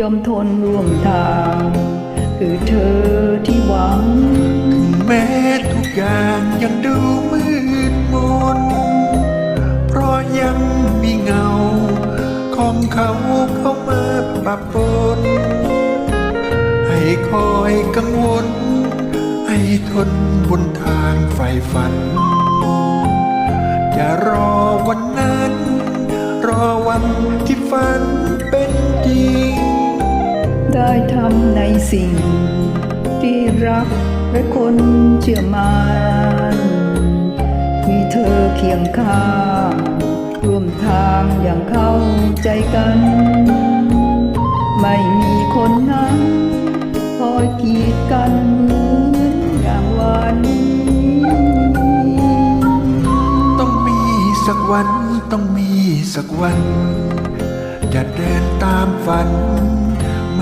ยอมทนร่วมทาง คือเธอที่หวัง แม้ทุกอย่างยังดูมืดมน เพราะยังมีเงา ของเขาเข้ามาปะปน ให้คอยกังวล ให้ทนบนทางไฟฝัน จะรอวันนั้น รอวันที่ฝันเป็นจริง ได้ทำในสิ่ง ที่รักและคนเชื่อมันมีเธอเคียงข้างร่วมทางอย่างเข้าใจกัน ไม่มีคนนั้นคอยกีดกันเหมือนอย่างวันนี้ต้องมีสักวันต้องมีสักวัน จะเดินตามฝัน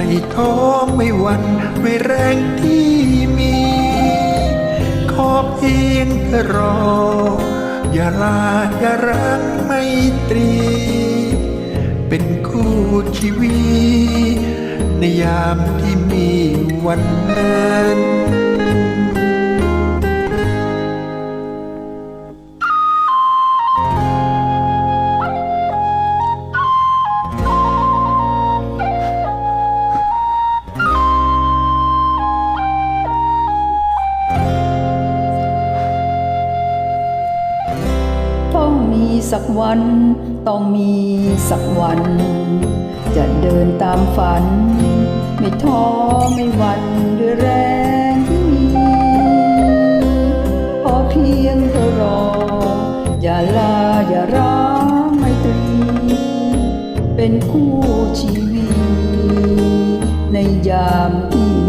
ไม่ท้อไม่หวันด้วยแรงที่มี ขอเพียงเธอรอ อย่าลาอย่ารักไม่ตรี เป็นคู่ชีวิตในยามที่มีวันนั้น มีสักวัน ต้องมีสักวัน จะเดินตามฝัน ไม่ท้อไม่หวันด้วยแรงที่มีขอเพียงเธอรอ อย่าลาอย่าร้างไม่ตรี เป็นคู่ชีวิตในยามที่